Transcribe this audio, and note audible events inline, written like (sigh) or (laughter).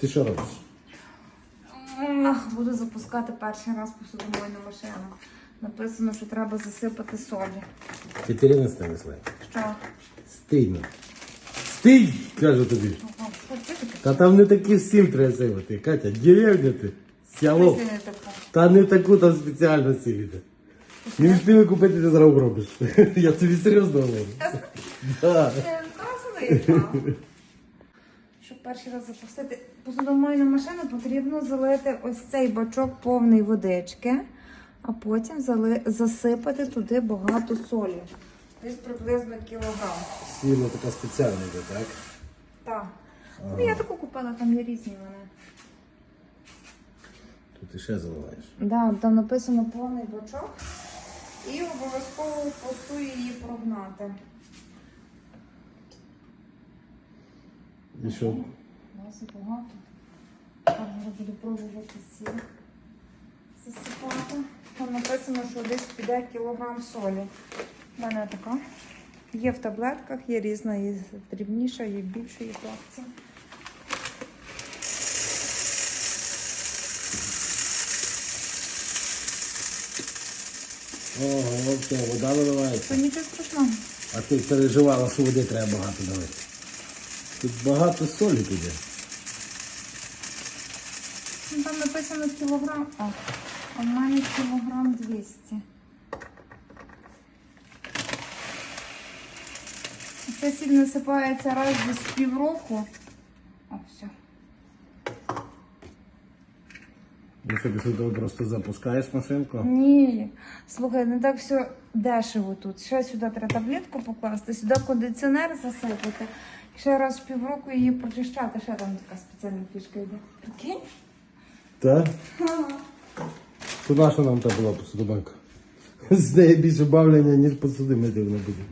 Ти що робиш? Ах, буду запускати перший раз посудомойну машину. Написано, що треба засипати солі. Катерина Станіслав. Що? Стидно. Стидь, кажу тобі. Ага, що таке? Та там не такі всім треба сивати. Катя, деревня ти. Село. Це не. Та не таку там спеціально сидіти. Не встигли купити, ти зразу робиш. (laughs) Я тобі серйозно говорю. Да. Е. Щоб перший раз запустити посудомойну машину, потрібно залити ось цей бачок повний водички, а потім зали... засипати туди багато солі. Десь приблизно кілограм. Сіно така спеціальна йде, так? Так. Ну, я таку купила, там є різні вони. Тут ти ще заливаєш. Да, там написано повний бачок. І обов'язково посту її прогнати. І що? Досить багато. Зараз буду пробувати сіль засипати. Там написано, що десь піде кілограм солі. У мене така. Є в таблетках, є різна, є дрібніша, є більшої фракції. Ого, вода виливається. То нічого страшного. А ти переживала, що води треба багато давати. Тут багато солі піде. Ну, Там написано кілограм, а, а в мене кілограм 200. Це сіль насипається раз десь в півроку. О, все. Ну що, після того просто запускаєш машинку. Ні, слухай, не так все дешево тут. Ще сюди треба таблетку покласти, сюди кондиціонер засипати. Ще раз в півроку її прочищати. Ще там така спеціальна фішка йде. Прикинь? Так? То на що нам та була посудоманка? З неї більше бавлення, ніж посуди мити вона буде.